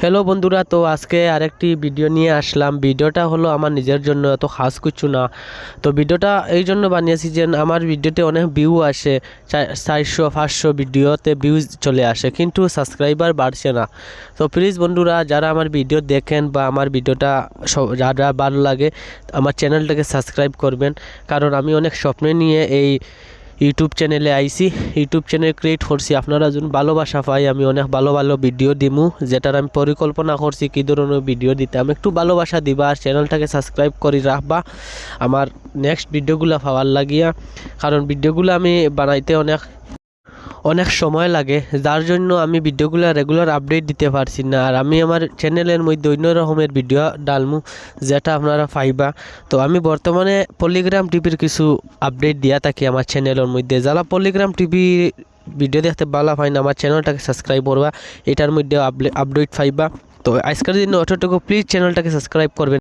Hello বন্ধুরা, তো আজকে আরেকটি ভিডিও নিয়ে আসলাম। ভিডিওটা হলো আমার নিজের জন্য, এত খাস কিছু না। তো ভিডিওটা এই জন্য বানিয়েছি যে, আমার ভিডিওতে অনেক ভিউ আসে চারশো, পাঁচশো ভিডিওতে ভিউজ চলে আসে, কিন্তু সাবস্ক্রাইবার বাড়ছে না। তো প্লিজ বন্ধুরা, যারা আমার ভিডিও দেখেন বা আমার ভিডিওটা যারা ভালো লাগে, আমার চ্যানেলটাকে সাবস্ক্রাইব করবেন। কারণ আমি অনেক স্বপ্ন নিয়ে এই ইউটিউব চ্যানেলে আইসি ইউটিউব চ্যানেল ক্রিয়েট করছি। আপনারা যখন ভালোবাসা পাই, আমি অনেক ভালো ভালো ভিডিও দিমু। যেটার আমি পরিকল্পনা করছি কী ধরনের ভিডিও দিতে। আমি একটু ভালোবাসা দিবা আর চ্যানেলটাকে সাবস্ক্রাইব করে রাখবা। আমার নেক্সট ভিডিওগুলো পাওয়ার লাগিয়া। কারণ ভিডিওগুলো আমি বানাইতে অনেক অনেক সময় লাগে, যার জন্য আমি ভিডিওগুলো রেগুলার আপডেট দিতে পারছি না। আর আমি আমার চ্যানেলের মধ্যে অন্য রকমের ভিডিও ডালমু, যেটা আপনারা পাইবা। তো আমি বর্তমানে পলিগ্রাম টিভির কিছু আপডেট দিয়া থাকি আমার চ্যানেলের মধ্যে। যারা পলিগ্রাম টিভি ভিডিও দেখতে ভালো পাই না, আমার চ্যানেলটাকে সাবস্ক্রাইব করবা, এটার মধ্যে আপডেট পাইবা। তো আজকের দিন অতটুকু। প্লিজ চ্যানেলটাকে সাবস্ক্রাইব করবেন।